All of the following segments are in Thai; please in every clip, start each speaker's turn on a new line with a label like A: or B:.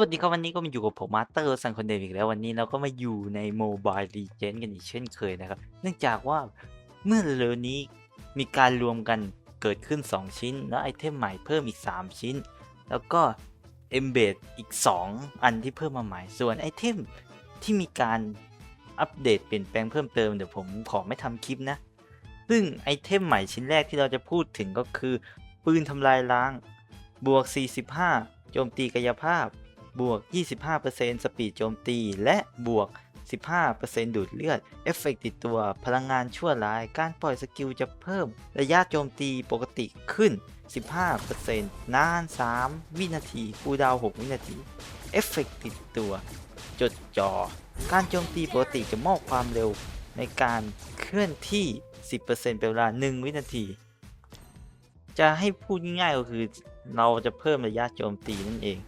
A: สวัสดีครับวันนี้ก็มาอยู่กับผมมาสเตอร์สังคนเดมอีกแล้ววันนี้เราก็มาอยู่ในโมบายรีเจนกันอีกเช่นเคยนะครับ เนื่องจากว่าเมื่อเร็วนี้มีการรวมกันเกิดขึ้น 2 ชิ้น แล้วไอเทมใหม่เพิ่มอีก 3 ชิ้น แล้วก็เอมเบดอีก 2 อันที่เพิ่มมาใหม่ส่วนไอเทมที่มีการอัปเดตเปลี่ยนแปลงเพิ่มเติมเดี๋ยวผมขอไม่ทำคลิปนะ ซึ่งไอเทมใหม่ชิ้นแรกที่เราจะพูดถึงก็คือ ปืนทำลายล้าง บวก 45 โจมตีกายภาพ บวก 25%สปีดโจมตี และบวก 15%ดูดเลือด เอฟเฟกติดตัว พลังงานชั่วร้าย การปล่อยสกิลจะเพิ่ม ระยะโจมตีปกติขึ้น 15%นาน 3 วินาที คูดาว 6 วินาที เอฟเฟกติดตัว จดจอการโจมตีปกติจะมอบความเร็วในการเคลื่อนที่ 10%เป็นเวลา 1 วินาที จะให้พูดง่ายๆก็คือเราจะเพิ่มระยะโจมตีนั่นเอง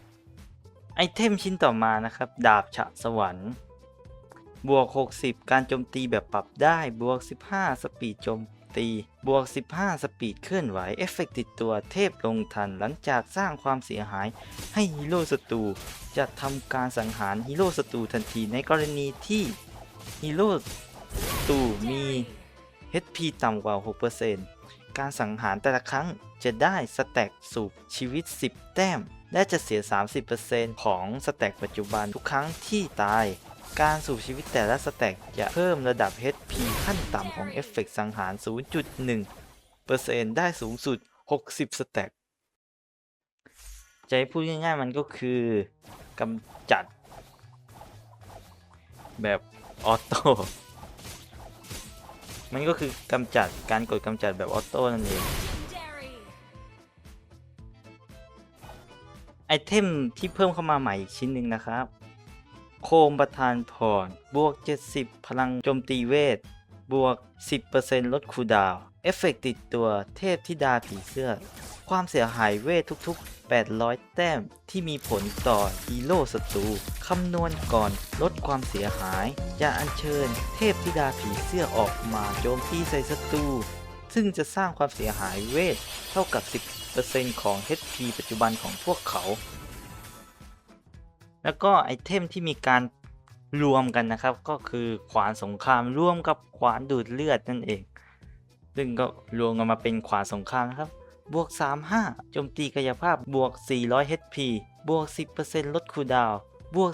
A: ไอเทมชิ้นต่อมานะครับ ดาบฉะสวรรค์บวก 60 การโจมตีแบบปรับได้ บวก 15 สปีดโจมตี บวก 15 สปีดเคลื่อนไหว เอฟเฟกติดตัวเทพลงทันหลังจากสร้างความเสียหายให้ฮีโร่ศัตรูจะทำการสังหารฮีโร่ศัตรูทันทีในกรณีที่ฮีโร่ศัตรูมี HP ต่ำกว่า 6%การสังหารแต่ละครั้งจะได้สแต็กสูบชีวิต 10 แต้ม และจะเสีย 30%ของสแต็กปัจจุบันทุกครั้งที่ตาย การสูบชีวิตแต่ละสแต็กจะเพิ่มระดับ HP ขั้นต่ำของเอฟเฟกต์สังหาร 0.1%ได้สูงสุด 60 สแต็กจะให้พูดง่ายๆมันก็คือกำจัด แบบออโต้ มันก็คือกำจัดการกดกำจัดแบบออโต้นั่นเอง ไอเทมที่เพิ่มเข้ามาใหม่อีกชิ้นหนึ่งนะครับ โคมประทานพรบวก 70 พลังโจมตีเวท บวก 10%ลดคูดาว เอฟเฟกติดตัวเทพธิดาผีเสื้อ ความเสียหายเวททุกๆ 800 แต้มที่มีผลต่อฮีโร่ศัตรูคำนวณก่อนลดความเสียหาย จะอัญเชิญเทพธิดาผีเสื้อออกมาโจมตีใส่ศัตรูซึ่งจะสร้างความเสียหายเวทเท่ากับ 10%ของ HP ปัจจุบันของพวกเขา แล้วก็ไอเทมที่มีการรวมกันนะครับ ก็คือขวานสงครามร่วมกับขวานดูดเลือดนั่นเอง ซึ่งก็รวมกันมาเป็นขวานสงครามนะครับบวก 35 โจมตีกายภาพ บวก 400 HP บวก 10%ลดคูดาวน์บวก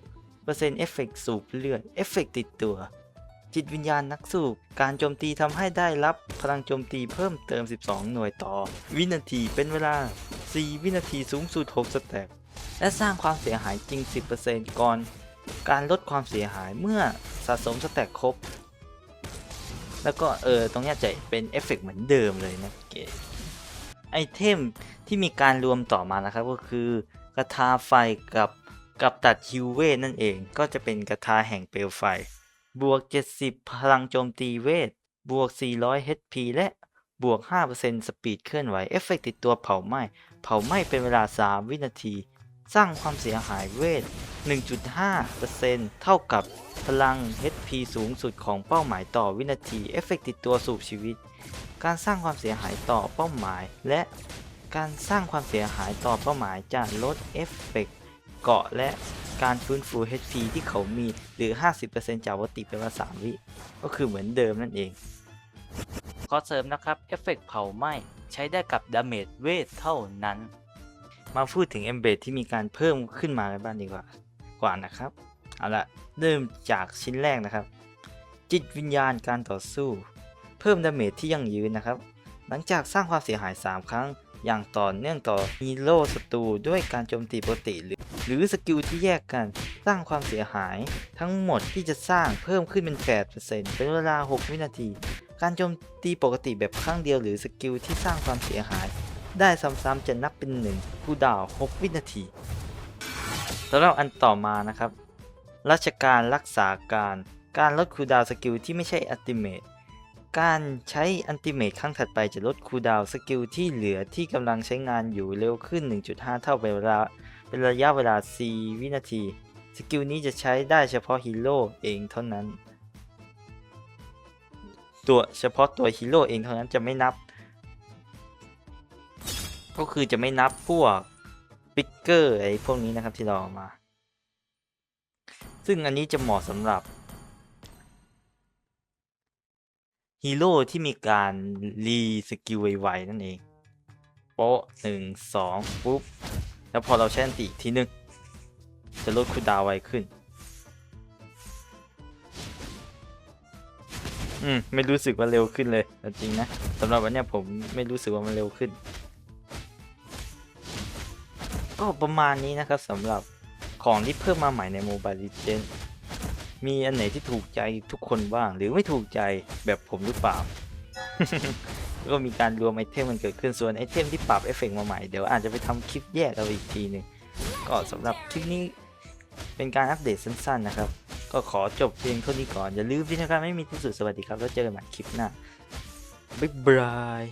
A: 12%เอฟเฟกต์สูบเลือด เอฟเฟกต์ติดตัว จิตวิญญาณนักสู้ การโจมตีทำให้ได้รับพลังโจมตีเพิ่มเติม 12 หน่วยต่อ วินาทีเป็นเวลา 4 วินาทีสูงสุด 6สแต็กและสร้างความเสียหายจริง 10%ก่อน การลดความเสียหายเมื่อสะสมสแต็กครบ แล้วก็เออตรงนี้ยจะเป็นเอฟเฟกต์เหมือนเดิมเลยนะเกไอเทมที่มีการรวมต่อมานะครับก็คือกระทาไฟกับกับตัดฮิวเวทนั่นเองก็จะเป็นกระทาแห่งเปลวไฟ บวก 70 พลังโจมตีเวท บวก 400 HP และบวก 5%สปีดเคลื่อนไหว เอฟเฟกติดตัวเผาไหม้ เผาไหม้เป็นเวลา 3 วินาที สร้างความเสียหายเวท 1.5%เท่ากับพลัง HP สูงสุดของเป้าหมายต่อวินาที เอฟเฟกติดตัวสูบชีวิต การสร้างความเสียหายต่อเป้าหมาย และการสร้างความเสียหายต่อเป้าหมายจะลดเอฟเฟกเกาะและ การฟื้นฟู HP ที่เขามีหรือ 50%จากปกติเป็นเวลา3วิ ก็คือเหมือนเดิมนั่นเอง ขอเสริมนะครับ เอฟเฟกเผาไหม้ใช้ได้กับดาเมจเวทเท่านั้น มาพูดถึง e m b e d ที่มีการเพิ่มขึ้นมากันบ้างดีกว่ากว่านะครับ เอาละเริ่มจากชิ้นแรกนะครับ จิตวิญญาณการต่อสู้ เพิ่มดาเมจที่ยั่งยืนนะครับ หลังจากสร้างความเสียหาย 3 ครั้งอย่างต่อเนื่องต่อฮีโร่ศัตรูด้วยการโจมตีปกติหรือ หรือสกิลที่แยกกันสร้างความเสียหาย ทั้งหมดที่จะสร้างเพิ่มขึ้นเป็น 8%เป็นเวลา 6 วินาที การโจมตีปกติแบบครั้งเดียวหรือสกิลที่สร้างความเสียหาย ได้ซ้ำๆจะนับเป็น1ผู้ดาว 6 วินาทีแล้วอันต่อมานะครับ ราชการรักษาการ การลดคูดาวสกิลที่ไม่ใช่อัติเมตการใช้อัติเมตครั้งถัดไปจะลดคูดาวสกิลที่เหลือที่กำลังใช้งานอยู่เร็วขึ้น 1.5 เท่าเป็นเวลา เป็นระยะเวลา 4 วินาที สกิลนี้จะใช้ได้เฉพาะฮีโร่เองเท่านั้น ตัวเฉพาะตัวฮีโร่เองเท่านั้นจะไม่นับ ก็คือจะไม่นับพวกปิกเกอร์ไอ้พวกนี้นะครับที่เราเอามา ซึ่งอันนี้จะเหมาะสำหรับฮีโร่ที่มีการรีสกิลไวๆนั่นเองโป๊ะหนึ่งสองปุ๊บ แล้วพอเราใช้อันติอีกทีหนึง จะลดคูดาวไวขึ้น อืม ไม่รู้สึกว่าเร็วขึ้นเลย จริงนะสำหรับวันเนี้ยผมไม่รู้สึกว่ามันเร็วขึ้น ก็ประมาณนี้นะครับสำหรับของที่เพิ่มมาใหม่ใน Mobile Legends มีอันไหนที่ถูกใจทุกคนบ้าง หรือไม่ถูกใจแบบผมหรือเปล่า ก็มีการรวมไอเทมมันเกิดขึ้นส่วนไอเทมที่ปรับเอฟเฟกต์มาใหม่เดี๋ยวอาจจะไปทำคลิปแยกเอาอีกทีหนึ่งก็สำหรับคลิปนี้เป็นการอัปเดตสั้นๆนะครับ ก็ขอจบเพียงเท่านี้ก่อน อย่าลืมที่นะครับไม่มีที่สุดสวัสดีครับ แล้วเจอกันใหม่คลิปหน้าบ๊ายบาย